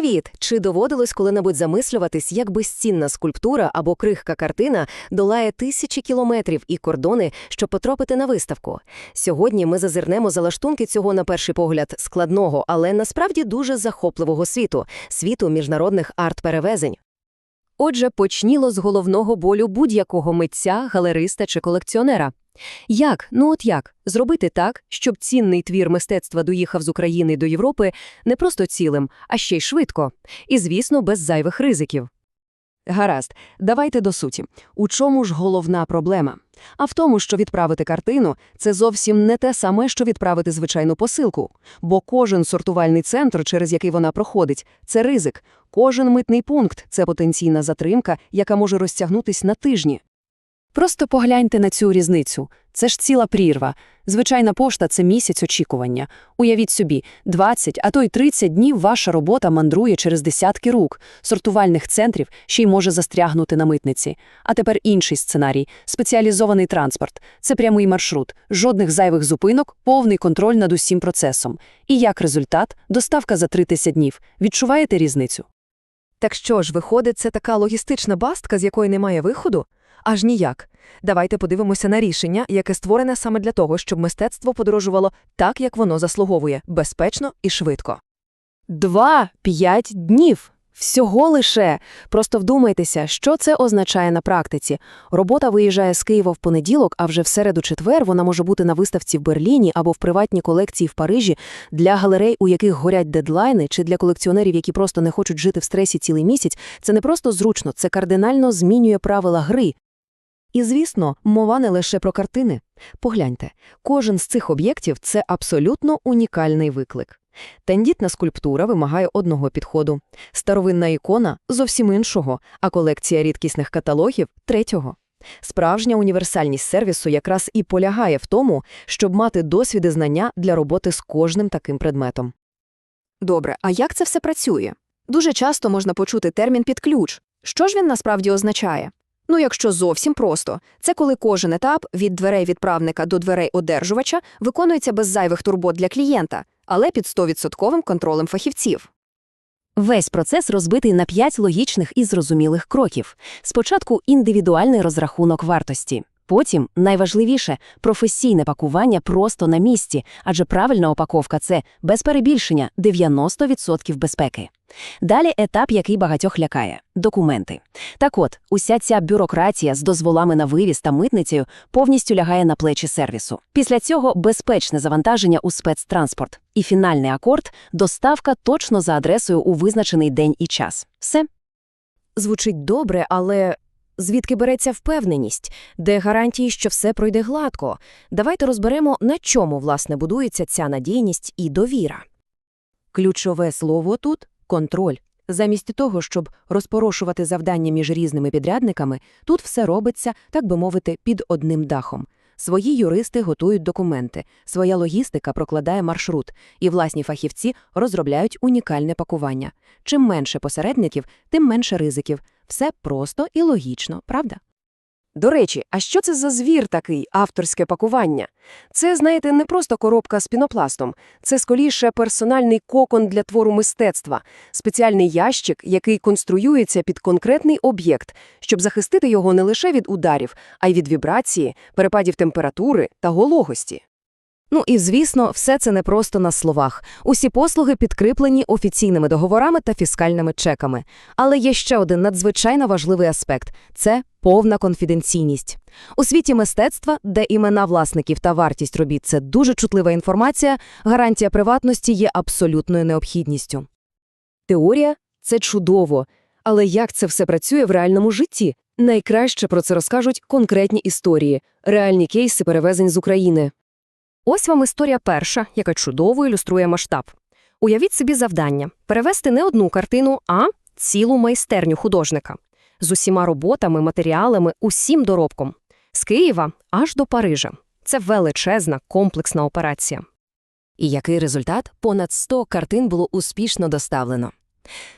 Привіт! Чи доводилось коли-небудь замислюватись, як безцінна скульптура або крихка картина долає тисячі кілометрів і кордони, щоб потрапити на виставку? Сьогодні ми зазирнемо за лаштунки цього, на перший погляд, складного, але насправді дуже захопливого світу світу міжнародних арт-перевезень. Отже, почніло з головного болю будь-якого митця, галериста чи колекціонера. Як, ну от як, зробити так, щоб цінний твір мистецтва доїхав з України до Європи не просто цілим, а ще й швидко. І, звісно, без зайвих ризиків. Гаразд, давайте до суті. У чому ж головна проблема? А в тому, що відправити картину – це зовсім не те саме, що відправити звичайну посилку. Бо кожен сортувальний центр, через який вона проходить – це ризик. Кожен митний пункт – це потенційна затримка, яка може розтягнутись на тижні. Просто погляньте на цю різницю. Це ж ціла прірва. Звичайна пошта – це місяць очікування. Уявіть собі, 20, а то й 30 днів ваша робота мандрує через десятки рук, сортувальних центрів ще й може застрягнути на митниці. А тепер інший сценарій – спеціалізований транспорт. Це прямий маршрут, жодних зайвих зупинок, повний контроль над усім процесом. І як результат – доставка за 30 днів. Відчуваєте різницю? Так що ж, виходить, це така логістична бастка, з якої немає виходу? Аж ніяк. Давайте подивимося на рішення, яке створене саме для того, щоб мистецтво подорожувало так, як воно заслуговує, безпечно і швидко. Два-п'ять днів. Всього лише. Просто вдумайтеся, що це означає на практиці. Робота виїжджає з Києва в понеділок, а вже в середу-четвер вона може бути на виставці в Берліні або в приватній колекції в Парижі для галерей, у яких горять дедлайни, чи для колекціонерів, які просто не хочуть жити в стресі цілий місяць. Це не просто зручно, це кардинально змінює правила гри. І, звісно, мова не лише про картини. Погляньте, кожен з цих об'єктів – це абсолютно унікальний виклик. Тендітна скульптура вимагає одного підходу, старовинна ікона – зовсім іншого, а колекція рідкісних каталогів – третього. Справжня універсальність сервісу якраз і полягає в тому, щоб мати досвід і знання для роботи з кожним таким предметом. Добре, а як це все працює? Дуже часто можна почути термін «під ключ». Що ж він насправді означає? Ну, якщо зовсім просто, це коли кожен етап від дверей відправника до дверей одержувача виконується без зайвих турбот для клієнта, але під 100% контролем фахівців. Весь процес розбитий на п'ять логічних і зрозумілих кроків. Спочатку індивідуальний розрахунок вартості. Потім, найважливіше, професійне пакування просто на місці, адже правильна упаковка – це, без перебільшення, 90% безпеки. Далі етап, який багатьох лякає – документи. Так от, уся ця бюрократія з дозволами на вивіз та митницею повністю лягає на плечі сервісу. Після цього безпечне завантаження у спецтранспорт. І фінальний акорд – доставка точно за адресою у визначений день і час. Все. Звучить добре, але звідки береться впевненість? Де гарантії, що все пройде гладко? Давайте розберемо, на чому, власне, будується ця надійність і довіра. Ключове слово тут – контроль. Замість того, щоб розпорошувати завдання між різними підрядниками, тут все робиться, так би мовити, під одним дахом. Свої юристи готують документи, своя логістика прокладає маршрут, і власні фахівці розробляють унікальне пакування. Чим менше посередників, тим менше ризиків. Все просто і логічно, правда? До речі, а що це за звір такий авторське пакування? Це, знаєте, не просто коробка з пінопластом, це скоріше персональний кокон для твору мистецтва, спеціальний ящик, який конструюється під конкретний об'єкт, щоб захистити його не лише від ударів, а й від вібрації, перепадів температури та вологості. Ну і, звісно, все це не просто на словах. Усі послуги підкріплені офіційними договорами та фіскальними чеками. Але є ще один надзвичайно важливий аспект – це повна конфіденційність. У світі мистецтва, де імена власників та вартість робіт – це дуже чутлива інформація, гарантія приватності є абсолютною необхідністю. Теорія – це чудово. Але як це все працює в реальному житті? Найкраще про це розкажуть конкретні історії, реальні кейси перевезень з України. Ось вам історія перша, яка чудово ілюструє масштаб. Уявіть собі завдання – перевести не одну картину, а цілу майстерню художника. З усіма роботами, матеріалами, усім доробком. З Києва аж до Парижа. Це величезна, комплексна операція. І який результат? Понад 100 картин було успішно доставлено.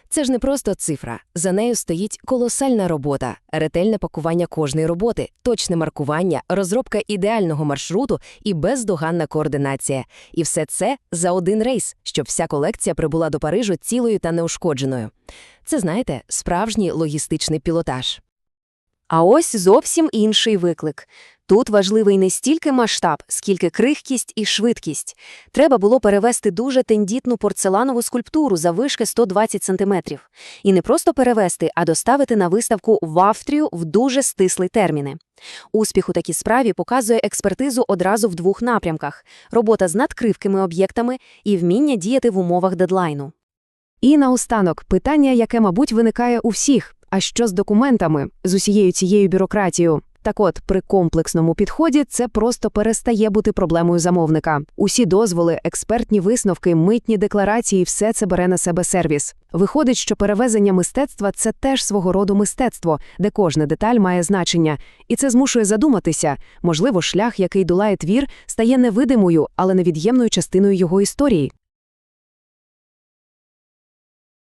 Це ж не просто цифра. За нею стоїть колосальна робота, ретельне пакування кожної роботи, точне маркування, розробка ідеального маршруту і бездоганна координація. І все це за один рейс, щоб вся колекція прибула до Парижу цілою та неушкодженою. Це, знаєте, справжній логістичний пілотаж. А ось зовсім інший виклик. Тут важливий не стільки масштаб, скільки крихкість і швидкість. Треба було перевести дуже тендітну порцеланову скульптуру заввишки 120 сантиметрів. І не просто перевести, а доставити на виставку в Австрію в дуже стислі терміни. Успіх у такій справі показує експертизу одразу в двох напрямках – робота з надкривкими об'єктами і вміння діяти в умовах дедлайну. І наостанок питання, яке, мабуть, виникає у всіх: а що з документами, з усією цією бюрократією? Так от, при комплексному підході це просто перестає бути проблемою замовника. Усі дозволи, експертні висновки, митні декларації – все це бере на себе сервіс. Виходить, що перевезення мистецтва – це теж свого роду мистецтво, де кожна деталь має значення. І це змушує задуматися. Можливо, шлях, який долає твір, стає невидимою, але невід'ємною частиною його історії.